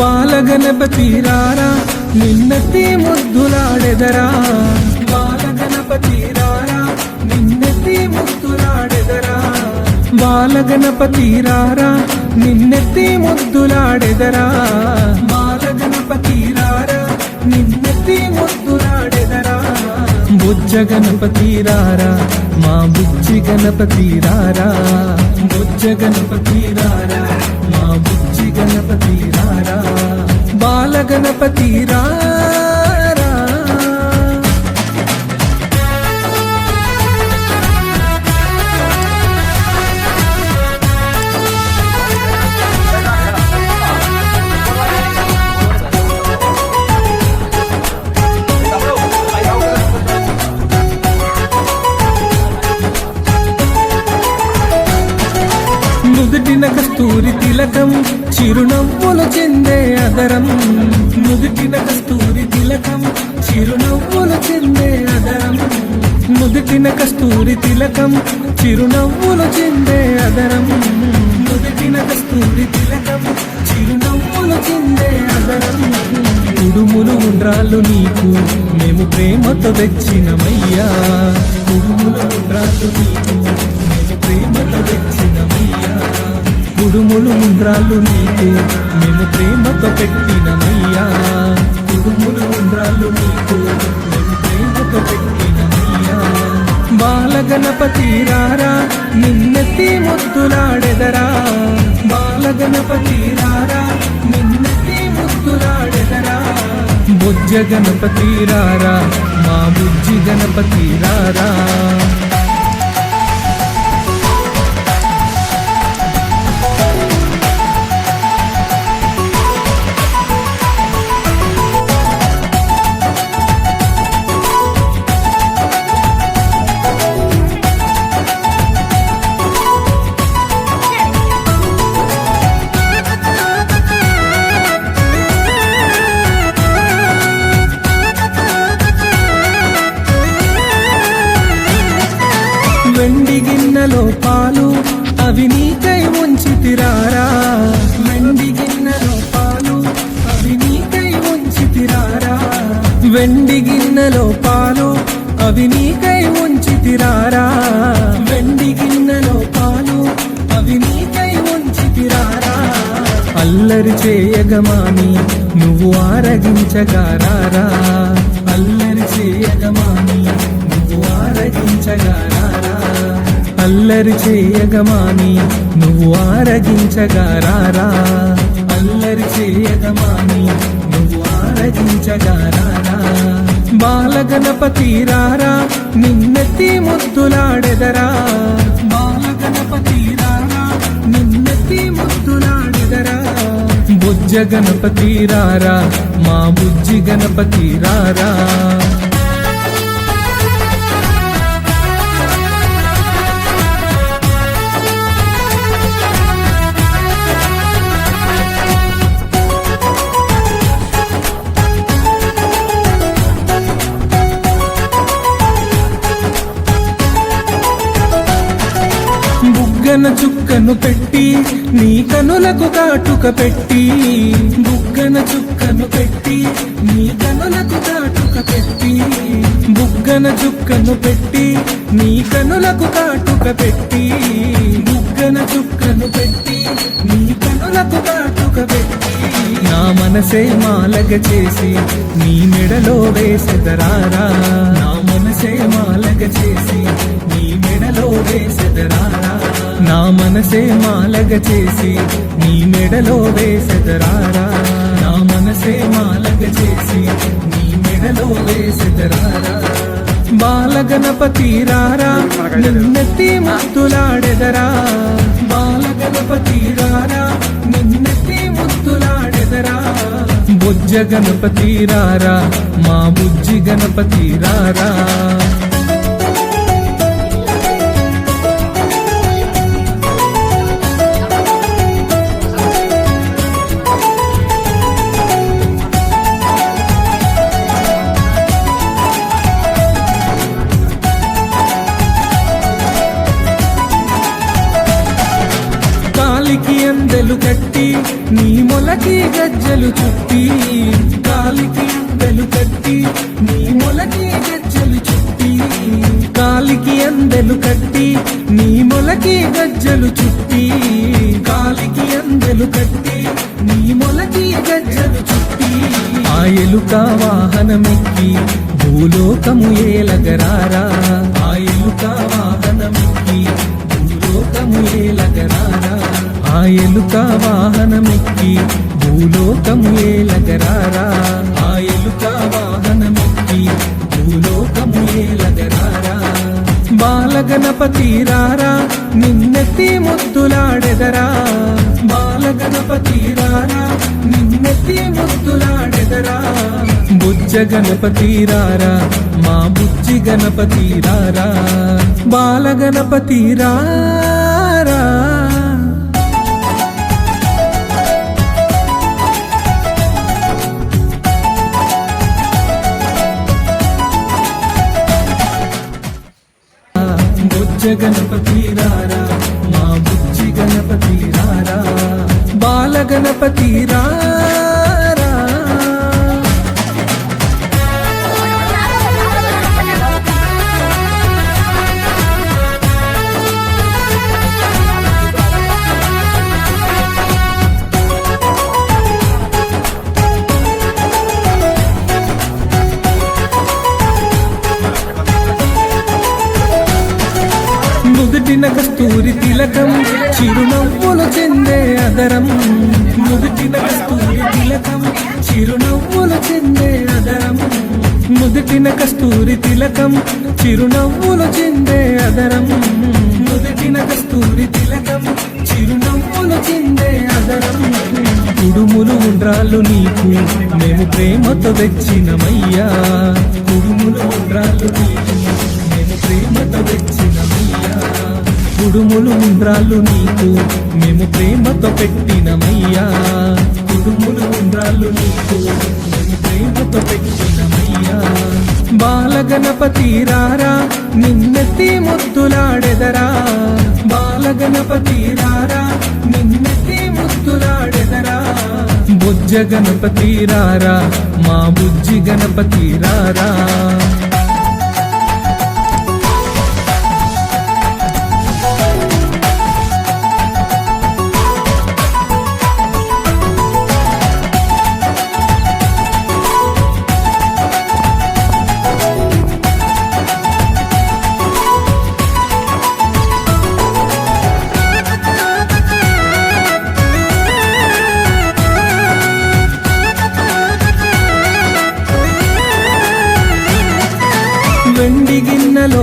బాలగణపతి రారా నిన్నెత్తి ముద్దులాడెదరా. బాలగణపతి రారా నిన్నెత్తి ముద్దులాడెదరా. బాలగణపతి రారా నిన్నెత్తి ముద్దులాడెదరా. బాలగణపతి రారా నిన్నెత్తి ముద్దులాడెదరా. బుజ్జ గణపతి రారా మా బుజ్జి గణపతి రారా బుజ్జ గణపతి బాల గణపతి చిరునవ్వులు చెందే అదరం. నుదుటిన కస్తూరి తిలకం చిరునవ్వులు చెందే అదరం. నుదుటిన కస్తూరి తిలకం చిరునవ్వులు చెందే అదరం. నుదుటిన కస్తూరి తిలకం చిరునవ్వులు చెందే అదరం. కుడుములు ఉండ్రాళ్ళు నీకు మేము ప్రేమతో తెచ్చినమయ్యా. కుడుములు ఉండ్రాళ్ళు నీకు మేము ప్రేమతో తెచ్చిన కుడుములు ఉండ్రాళ్ళు నీకు. మేము ప్రేమతో పెట్టినమయ్యా కుడుములు ఉండ్రాళ్ళు నీకు. మేము ప్రేమతో పెట్టినమయ్యా బాలగణపతి రారా నిన్నెత్తి ముద్దులాడెదరా. బాలగణపతి రారా నిన్నెత్తి ముద్దులాడెదరా. బుజ్జ గణపతి రారా మా బుజ్జి గణపతి రారా. వెండి గిన్నెలో పాలు అవి నీకై ఉంచి తిరారా వెండి గిన్నెలో పాలు అవి నీకై ఉంచి తిరారా వెండి గిన్నెలో పాలు అవి నీకై ఉంచి తిరారా వెండి గిన్నెలో పాలు అవి నీకై ఉంచి తిరారా అల్లరి చేయగమాని నువ్వు ఆరగించగారారా? అల్లరి చేయగమాని నువ్వు ఆరగించగారా అల్లరి చేయగమాని నువ్వు ఆరగించగారారా అల్లరి చేయగమాని నువ్వు ఆరగించగారారా బాలగణపతి రారా నిన్నెత్తి ముద్దులాడెదరా. బాలగణపతి రారా నిన్నెత్తి ముద్దులాడెదరా. బుజ్జ గణపతి రారా మా బుజ్జి గణపతి రారా. చుక్కను పెట్టి నీ కనులకు కాటుక పెట్టి బుగ్గన చుక్కను పెట్టి నీ కనులకు కాటుక పెట్టి బుగ్గన చుక్కను పెట్టి నీ కనులకు కాటుక పెట్టి బుగ్గన చుక్కను పెట్టి నీ కనులకు కాటుక పెట్టి. నా మనసే మాలగ చేసి నీ మెడలో వేసెదరారా నా మనసే మాలగ చేసి నీ మెడలో వేసెదరారా నా మనసే మాలగ చేసి నీ మెడలో వేసెదరారా? నా మనసే మాలగ చేసి నీ మెడలో వేసెదరారా? బాలగణపతి రారా నిన్నెత్తి ముద్దులాడెదరా? బాలగణపతి రారా నిన్నెత్తి ముత్తులాడెదరా బుజ్జ గణపతి రారా మా బుజ్జి గణపతి రారా కట్టి నీ మొలకి గజ్జలు చుట్టి కాలికి అందెలు కట్టి నీ మొలకి గజ్జలు చుట్టి కాలికి అందెలు కట్టి నీ మొలకి గజ్జలు చుట్టి కాలికి అందెలు కట్టి నీ మొలకి గజ్జలు చుట్టి. ఆ ఎలుక వాహనమెక్కి భూలోకము ఏలగరారా. ఆ ఎలుక వాహనమెక్కి భూలోకము ఏలగరారా. ఆ ఎలుక వాహనమెక్కి భూలోకము ఏలగరారా? ఆ ఎలుక వాహనమెక్కి భూలోకము ఏలగరారా? బాలగణపతి రారా నిన్నెత్తి ముద్దులాడెదరా? బాలగణపతి రారా నిన్నెత్తి ముద్దులాడెదరా? బుజ్జ గణపతి రారా మా బుజ్జి గణపతి రారా? బాలగణపతి రారా బుజ్జ గణపతి రారా మా బుజ్జి గణపతి రారా బాల గణపతి రారా నుదుటిన కస్తూరి తిలకం చిరునవ్వులు చెందే అదరం. నుదుటిన కస్తూరి తిలకం చిరునవ్వులు చెందే అదరం. నుదుటిన కస్తూరి తిలకం చిరునవ్వులు చెందే అదరం. నుదుటిన కస్తూరి తిలకం చిరునవ్వులు చెందే అదరం. కుడుములు ఉండ్రాళ్ళు నీకు మేము ప్రేమతో తెచ్చినమయ్యా. కుడుములు ఉండ్రాళ్ళు నీకు. కుడుములు ఉండ్రాళ్ళు నీకు. మేము ప్రేమతో పెట్టినమయ్యా. కుడుములు ఉండ్రాళ్ళు నీకు. మేము ప్రేమతో పెట్టినమయ్యా. బాలగణపతి రారా నిన్నెత్తి ముద్దులాడెదరా. బాలగణపతి రారా నిన్నెత్తి ముద్దులాడెదరా. బుజ్జ గణపతి రారా మా బుజ్జి గణపతి రారా. వెండి